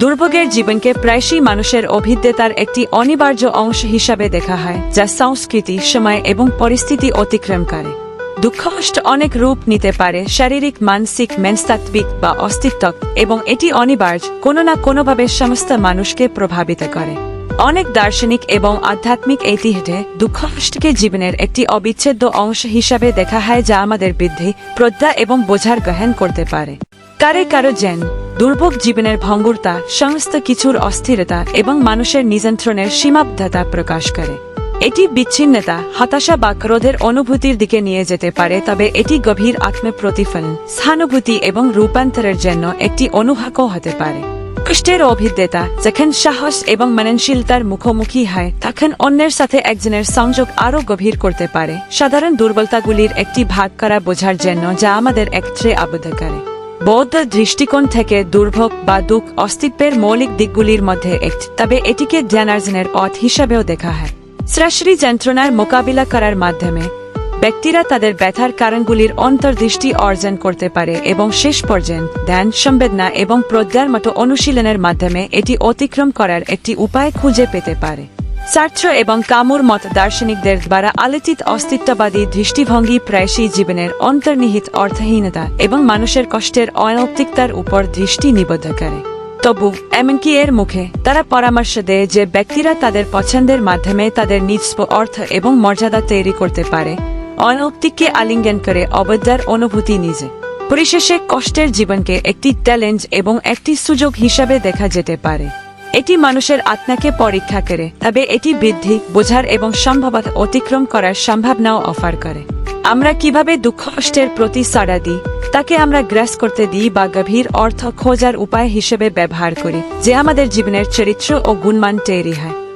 দুর্ভোগের জীবনকে প্রায়শই মানুষের অভিজ্ঞতার একটি অনিবার্য অংশ হিসাবে দেখা হয়, যা সংস্কৃতি, সময় এবং পরিস্থিতি অতিক্রম করে। দুঃখ কষ্ট অনেক রূপ নিতে পারে শারীরিক, মানসিক মেনস্তাত্ত্বিক বা অস্তিত্ব এবং এটি অনিবার্য, কোনো না কোনোভাবে সমস্ত মানুষকে প্রভাবিত করে। অনেক দার্শনিক এবং আধ্যাত্মিক ঐতিহ্যে দুঃখ কষ্টকে জীবনের একটি অবিচ্ছেদ্য অংশ হিসাবে দেখা হয়, যা আমাদের বৃদ্ধি, প্রজ্ঞা এবং বোঝার গহন করতে পারে। কারে কারও জেন দুর্ভোগ জীবনের ভঙ্গুরতা, সমস্ত কিছুর অস্থিরতা এবং মানুষের নিযন্ত্রণের সীমাবদ্ধতা প্রকাশ করে। এটি বিচ্ছিন্নতা, হতাশা বা ক্রোধের অনুভূতির দিকে নিয়ে যেতে পারে, তবে এটি গভীর আত্মপ্রতিফলন সহানুভূতি এবং রূপান্তরের জন্য একটি অনুহাকও হতে পারে। কষ্টের অভিজ্ঞতা, যখন সাহস এবং মননশীলতার মুখোমুখি হয়, তখন অন্যের সাথে একজনের সংযোগ আরও গভীর করতে পারে। সাধারণ দুর্বলতাগুলির একটি ভাগ করা বোঝার জন্য যা আমাদের একত্রে আবদ্ধ করে। বৌদ্ধ দৃষ্টিকোণ থেকে দুর্ভোগ বা দুঃখ অস্তিত্বের মৌলিক দিকগুলির মধ্যে একটি। তবে এটিকে জ্ঞানার্জনের পথ হিসাবেও দেখা হয়। সরাসরি যন্ত্রণার মোকাবিলা করার মাধ্যমে ব্যক্তিরা তাদের ব্যথার কারণগুলির অন্তর্দৃষ্টি অর্জন করতে পারে এবং শেষ পর্যন্ত ধ্যান, সম্বেদনা এবং প্রজ্ঞার মতো অনুশীলনের মাধ্যমে এটি অতিক্রম করার একটি উপায় খুঁজে পেতে পারে। সার্থ্র এবং কামুর মত দার্শনিকদের দ্বারা আলোচিত অস্তিত্ববাদী দৃষ্টিভঙ্গি প্রায়শই জীবনের অন্তর্নিহিত অর্থহীনতা এবং মানুষের কষ্টের অনৌক্তিকতার উপর দৃষ্টি নিবদ্ধ করে। তবু এমনকি এর মুখে তারা পরামর্শ দেয় যে ব্যক্তিরা তাদের পছন্দের মাধ্যমে তাদের নিজস্ব অর্থ এবং মর্যাদা তৈরি করতে পারে। অনৌক্তিককে আলিঙ্গন করে অবদার অনুভূতি নিজে। পরিশেষে কষ্টের জীবনকে একটি চ্যালেঞ্জ এবং একটি সুযোগ হিসাবে দেখা যেতে পারে। এটি মানুষের আত্মাকে পরীক্ষা করে, তবে এটি বৃদ্ধি, বোঝার এবং সম্ভবত অতিক্রম করার সম্ভাবনাও অফার করে। আমরা কীভাবে দুঃখ কষ্টের প্রতি সাড়া দিই, তাকে আমরা গ্রাস করতে দিই বা গভীর অর্থ খোঁজার উপায় হিসেবে ব্যবহার করি, যে আমাদের জীবনের চরিত্র ও গুণমান তৈরি হয়।